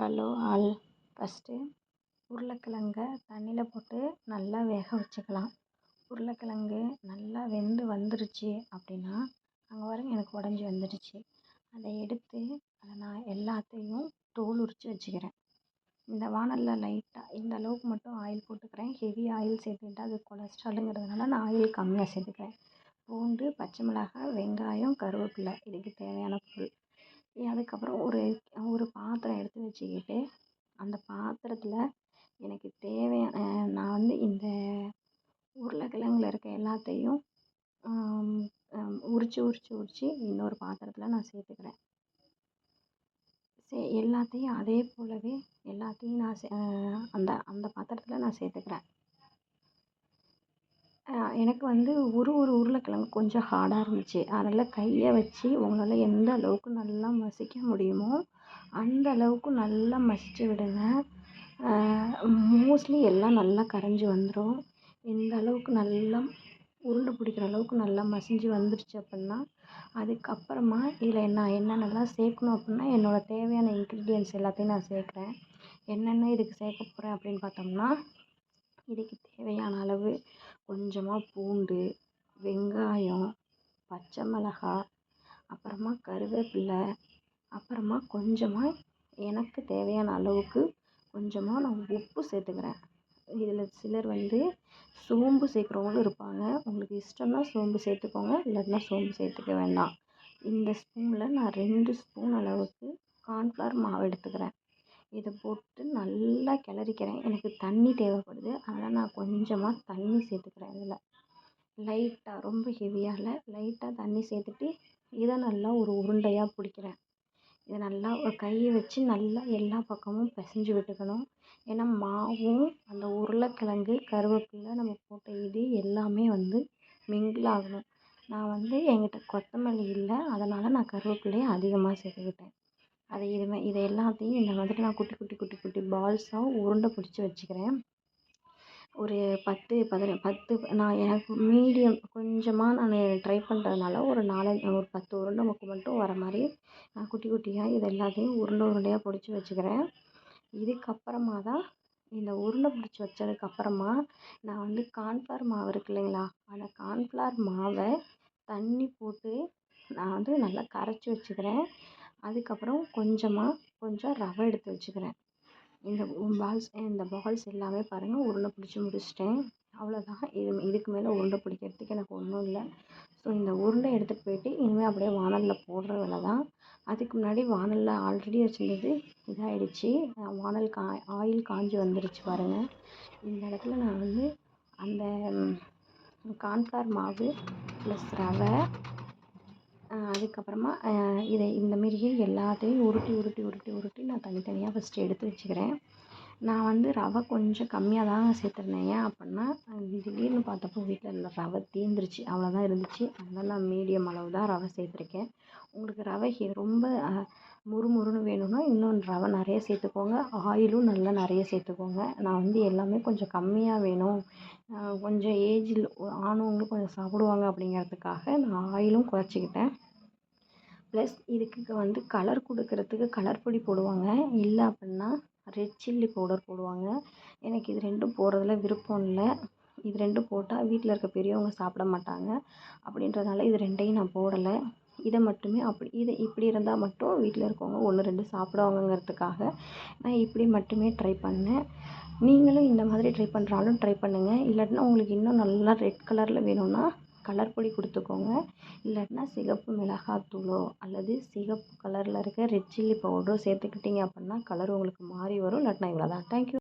Hello all. First உருளைக்கிழங்க தண்ணியில் போட்டு நல்லா வேக வச்சுக்கலாம். உருளைக்கிழங்கு நல்லா வெந்து வந்துருச்சு அப்படின்னா அங்கே பாருங்க எனக்கு உடஞ்சி வந்துடுச்சு. அதை எடுத்து அதை நான் எல்லாத்தையும் தோல் உரித்து வச்சுக்கிறேன். இந்த வானலில் லைட்டாக இந்த அளவுக்கு மட்டும் ஆயில் போட்டுக்கிறேன். ஹெவி ஆயில் சேர்த்துக்கிட்டால் அது கொலஸ்ட்ராலுங்கிறதுனால நான் ஆயில் கம்மியாக சேர்த்துக்கிறேன். பூண்டு பச்சை மிளகாய் வெங்காயம் கருவேப்பிலை இதுக்கு தேவையான பொருள். அதுக்கப்புறம் ஒரு ஒரு பாத்திரம் எடுத்து வச்சுக்கிட்டு அந்த பாத்திரத்தில் எனக்கு தேவையான நான் வந்து இந்த உருளைக்கிழங்குல இருக்க எல்லாத்தையும் உரித்து உரித்து உரித்து இன்னொரு பாத்திரத்தில் நான் சேர்த்துக்கிறேன். சே எல்லாத்தையும் அதே போலவே எல்லாத்தையும் நான் சே அந்த அந்த பாத்திரத்தில் நான் சேர்த்துக்கிறேன். எனக்கு வந்து ஒரு ஒரு உருளைக்கிழங்கு கொஞ்சம் ஹார்டாக இருந்துச்சு. அதனால் கையை வச்சு உங்களால் எந்த அளவுக்கு நல்லா மசிக்க முடியுமோ அந்த அளவுக்கு நல்லா மசித்து விடுங்க. மோஸ்ட்லி எல்லாம் நல்லா கரைஞ்சி வந்துடும் இந்த அளவுக்கு நல்லா உருண்டை பிடிக்கிற அளவுக்கு நல்லா மசிஞ்சு வந்துருச்சு அப்படின்னா அதுக்கப்புறமா இதில் நான் என்னென்னலாம் சேர்க்கணும் அப்படின்னா என்னோடய தேவையான இன்க்ரீடியன்ஸ் எல்லாத்தையும் நான் சேர்க்குறேன். என்னென்ன இதுக்கு சேர்க்க போகிறேன் அப்படின்னு பார்த்தோம்னா இதுக்கு தேவையான அளவு கொஞ்சமாக பூண்டு வெங்காயம் பச்சை மிளகா அப்புறமா கருவேப்பில்லை அப்புறமா கொஞ்சமாக எனக்கு தேவையான அளவுக்கு கொஞ்சமாக நான் உப்பு சேர்த்துக்கிறேன். இதில் சிலர் வந்து சோம்பு சேர்க்குறவங்களும் இருப்பாங்க. உங்களுக்கு இஷ்டம்னா சோம்பு சேர்த்துக்கோங்க இல்லாட்டினா சோம்பு சேர்த்துக்க வேண்டாம். இந்த ஸ்பூனில் நான் ரெண்டு ஸ்பூன் அளவுக்கு கார்ன்ஃப்ளவர் மாவு எடுத்துக்கிறேன். இதை போட்டு நல்லா கிளறிக்கிறேன். எனக்கு தண்ணி தேவைப்படுது. அதனால் நான் கொஞ்சமாக தண்ணி சேர்த்துக்கிறேன் இதில். லைட்டாக ரொம்ப ஹெவியாக இல்லை. லைட்டாக தண்ணி சேர்த்துட்டு இதை நல்லா ஒரு உருண்டையாக பிடிக்கிறேன். இதை நல்லா ஒரு கையை வச்சு நல்லா எல்லா பக்கமும் பிசைஞ்சி விட்டுக்கணும். ஏன்னா மாவும் அந்த உருளைக்கிழங்கு கருவேப்பிலை நம்ம போட்ட இது எல்லாமே வந்து மிங்கிள் ஆகணும். நான் வந்து என்கிட்ட கொத்தமல்லி இல்லை. அதனால் நான் கருவேப்பிலையை அதிகமாக சேர்த்துக்கிட்டேன். அதை இதுமே இதை எல்லாத்தையும் இந்த மாதிரி நான் குட்டி குட்டி குட்டி குட்டி பால்ஸாக உருண்டை பிடிச்சி வச்சுக்கிறேன். ஒரு பத்து பதின பத்து நான் எனக்கு மீடியம் கொஞ்சமாக நான் ட்ரை பண்ணுறதுனால ஒரு நாலஞ்சு ஒரு பத்து உருண்டை முக்கு மட்டும் வர மாதிரி நான் குட்டி குட்டியாக இது எல்லாத்தையும் உருண்டை உருண்டையாக பிடிச்சி வச்சுக்கிறேன். இதுக்கப்புறமா தான் இந்த உருண்டை பிடிச்சி வச்சதுக்கப்புறமா நான் வந்து கார்ன்ஃப்ளவர் மாவு இருக்கு இல்லைங்களா அந்த கார்ன்ஃப்ளவர் மாவை தண்ணி போட்டு நான் வந்து நல்லா கரைச்சி வச்சுக்கிறேன். அதுக்கப்புறம் கொஞ்சமாக கொஞ்சம் ரவை எடுத்து வச்சுக்கிறேன். இந்த பால்ஸ் இந்த பால்ஸ் எல்லாமே பாருங்கள் உருண்டை பிடிச்சி முடிச்சிட்டேன். அவ்வளோதான் இது இதுக்கு மேலே உருண்டை பிடிக்கிறதுக்கு எனக்கு ஒன்றும் இல்லை. ஸோ இந்த உருண்டை எடுத்துகிட்டு போயிட்டு இனிமேல் அப்படியே வானலில் போடுற வேலை தான். அதுக்கு முன்னாடி வானலில் ஆல்ரெடி வச்சுருந்தது இதாகிடுச்சி வானல் கா ஆயில் காஞ்சி வந்துருச்சு பாருங்கள் இந்த இடத்துல நான் வந்து அந்த கார்ன்ஃப்ளவர் மாவு ப்ளஸ் ரவை அதுக்கப்புறமா இதை இந்த மாரியே எல்லாத்தையும் உருட்டி உருட்டி உருட்டி உருட்டி நான் தனித்தனியாக ஃபஸ்ட்டு எடுத்து வச்சுக்கிறேன். நான் வந்து ரவை கொஞ்சம் கம்மியாக தான் சேர்த்துருந்தேன். ஏன் அப்புடின்னா திடீர்னு பார்த்தப்போ வீட்டில் ரவை தீர்ந்துருச்சு அவ்வளோதான் இருந்துச்சு. அதனால் நான் மீடியம் அளவு தான் ரவை சேர்த்துருக்கேன். உங்களுக்கு ரவை ரொம்ப முறுமுறுன்னு வேணும்னா இன்னும் ரவை நிறைய சேர்த்துக்கோங்க. ஆயிலும் நல்லா நிறைய சேர்த்துக்கோங்க. நான் வந்து எல்லாமே கொஞ்சம் கம்மியாக வேணும். கொஞ்சம் ஏஜில் ஆனவங்களும் கொஞ்சம் சாப்பிடுவாங்க அப்படிங்கிறதுக்காக நான் ஆயிலும் குறைச்சிக்கிட்டேன். ப்ளஸ் இதுக்கு வந்து கலர் கொடுக்கறதுக்கு கலர் பொடி போடுவாங்க. இல்லை அப்படின்னா ரெட் சில்லி பவுடர் போடுவாங்க. எனக்கு இது ரெண்டும் போடுறதுல விருப்பம் இல்லை. இது ரெண்டும் போட்டால் வீட்டில் இருக்க பெரியவங்க சாப்பிட மாட்டாங்க. அப்படின்றதுனால இது ரெண்டையும் நான் போடலை. இதை மட்டுமே அப்படி இதை இப்படி இருந்தால் மட்டும் வீட்டில் இருக்கவங்க ஒன்று ரெண்டு சாப்பிடுவாங்கங்கிறதுக்காக நான் இப்படி மட்டுமே ட்ரை பண்ணேன். நீங்களும் இந்த மாதிரி ட்ரை பண்ணுறாலும் ட்ரை பண்ணுங்கள் இல்லாட்டினா உங்களுக்கு இன்னும் நல்லா ரெட் கலரில் வேணும்னா கலர் பொடி கொடுத்துக்கோங்க. இல்லாட்டினா சிகப்பு மிளகாத்தூளோ அல்லது சிகப்பு கலரில் இருக்க ரெட் சில்லி பவுடரோ சேர்த்துக்கிட்டிங்க அப்படின்னா கலர் உங்களுக்கு மாறி வரும். இல்லாட்டினா இவ்வளோ தான் தேங்க்யூ